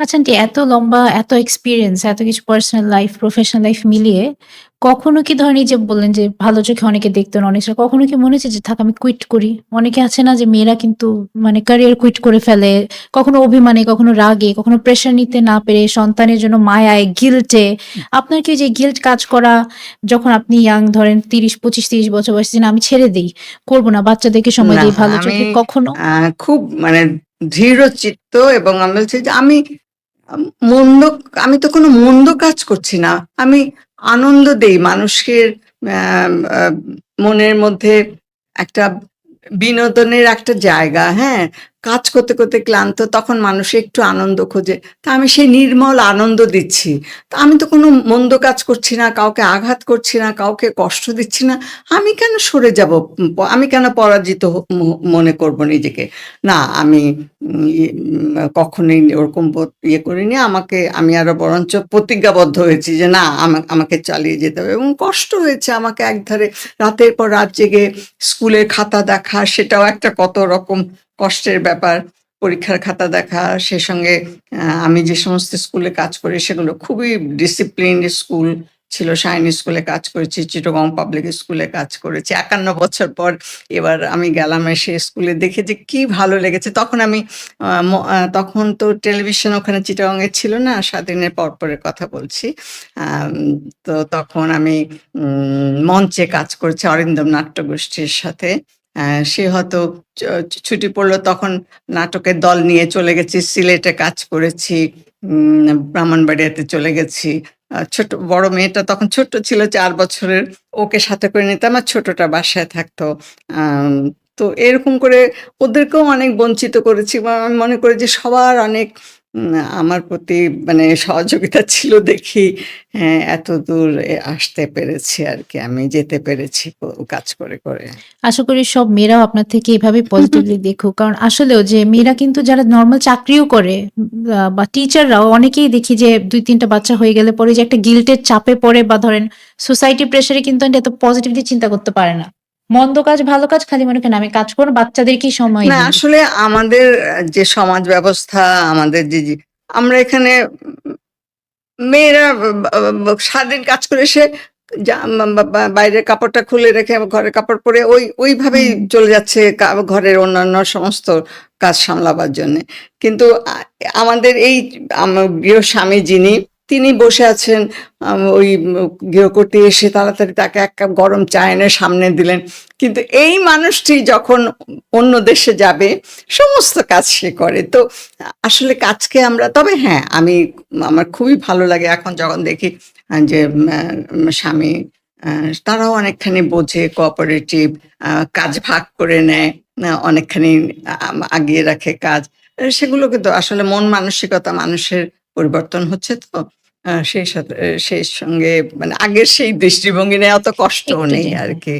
আচ্ছা আন্টি এত লম্বা এত এক্সপেরিয়েন্স, এত কিছু পার্সোনাল লাইফ, প্রফেশনাল লাইফ মিলিয়ে কখনো কি ধরেন এই যে বললেন যে ভালো চোখে অনেকে দেখতেন অনেক সময় কখনো কি মনে হয়েছে যে থাক আমি কুইট করি? অনেকে আছে না যে মেয়েরা কিন্তু মানে ক্যারিয়ার কুইট করে ফেলে। কখনো অভিমানে, কখনো রাগে, কখনো প্রেশার নিতে না পেরে সন্তানের জন্য মায়ায়, গিল্টে আপনার কি যে গিল্ট কাজ করা যখন আপনি ইয়াং ধরেন ৩০, ২৫, ৩০ বছর বয়সে যে আমি ছেড়ে দিই করব না বাচ্চাদেরকে সময় দিই ভালো চোখে কখনো? খুব মানে দৃঢ়চিত্ত এবং আমি বলছি যে আম মন্দ আমি তো কোনো মন্দ কাজ করছি না। আমি আনন্দ দেই মানুষের মনের মধ্যে একটা বিনোদনের একটা জায়গা, হ্যাঁ? কাজ করতে, করতে ক্লান্ত তখন মানুষ একটু আনন্দ খোঁজে। তা আমি সেই নির্মল আনন্দ দিচ্ছি। তা আমি তো কোনো মন্দ কাজ করছি না, কাউকে আঘাত করছি না, কাউকে কষ্ট দিচ্ছি না। আমি কেন সরে যাব? আমি কেন পরাজিত মনে করব নিজেকে? না আমি উম কখনোই ওরকম ইয়ে করিনি। আমাকে আমি আরও বরঞ্চ প্রতিজ্ঞাবদ্ধ হয়েছি যে না আমা আমাকে চালিয়ে যেতে হবে এবং কষ্ট হয়েছে আমাকে একধারে রাতের পর রাত জেগে স্কুলের খাতা দেখা সেটাও একটা কত রকম কষ্টের ব্যাপার। পরীক্ষার খাতা দেখা, সে সঙ্গে আমি যে সমস্ত স্কুলে কাজ করি সেগুলো খুবই ডিসিপ্লিন স্কুল ছিল। সায়নী স্কুলে কাজ করেছি, চিটাগং পাবলিক স্কুলে কাজ করেছি। ৫১ বছর পর এবার আমি গেলাম এসে স্কুলে দেখে যে কি ভালো লেগেছে। তখন আমি তখন তো টেলিভিশন ওখানে চিটাগংয়ে ছিল না। স্বাধীনের পরপরের কথা বলছি। তো তখন আমি মঞ্চে কাজ করেছি অরিন্দম নাট্যগোষ্ঠীর সাথে। সে হয়তো ছুটি পড়ল, তখন নাটকের দল নিয়ে চলে গেছি। সিলেটে কাজ করেছি। ব্রাহ্মণবাড়িয়াতে চলে গেছি। ছোট, বড় মেয়েটা তখন ছোট্ট ছিল, চার বছরের। ওকে সাথে করে নিতাম আর ছোটটা বাসায় থাকতো। তো এরকম করে ওদেরকেও অনেক বঞ্চিত করেছি আমি মনে করি যে সবার অনেক আমার প্রতি মানে সহযোগিতা ছিল দেখি হ্যাঁ, এতদূর এ আসতে পেরেছি আর কি আমি যেতে পেরেছি কাজ করে, করে। আশা করি সব মেয়েরাও আপনার থেকে এভাবে পজিটিভলি দেখুক। কারণ আসলেও যে মেয়েরা কিন্তু যারা নর্মাল চাকরিও করে বা টিচাররাও অনেকেই দেখি যে ২-৩ টা বাচ্চা হয়ে গেলে পরে যে একটা গিল্টের চাপে পড়ে বা ধরেন সোসাইটি প্রেশারে কিন্তু এত পজিটিভলি চিন্তা করতে পারে না। মন্দ কাজ, ভালো কাজ খালি মনে করেন আমি কাজ করব বাচ্চাদেরকেই সময় না আসলে আমাদের যে সমাজ ব্যবস্থা আমাদের যে, আমরা এখানে মেয়েরা সারাদিন কাজ করে বা বাইরের কাপড়টা খুলে রেখে ঘরের কাপড় পরে ওই ওইভাবেই চলে যাচ্ছে ঘরের অন্যান্য সমস্ত কাজ সামলাবার জন্যে। কিন্তু আমাদের এই আমার গৃহস্বামী যিনি তিনি বসে আছেন ওই ম গৃহকর্ত্রী এসে তাড়াতাড়ি তাকে এক কাপ গরম চা এনে সামনে দিলেন। কিন্তু এই মানুষটি যখন অন্য দেশে যাবে সমস্ত কাজ সে করে। তো আসলে কাজকে আমরা তবে হ্যাঁ, আমি আমার খুবই ভালো লাগে এখন যখন দেখি যে স্বামী তারাও অনেকখানি বোঝে কোঅপারেটিভ কাজ ভাগ করে নেয়। অনেকখানি আগিয়ে রাখে কাজ। এ সেগুলো কিন্তু আসলে মন মানসিকতা মানুষের পরিবর্তন হচ্ছে তো। আ সেই সাথে সেই সঙ্গে মানে আগের সেই দৃষ্টিভঙ্গি নেওয়া অত কষ্ট নেই আর। আরকি।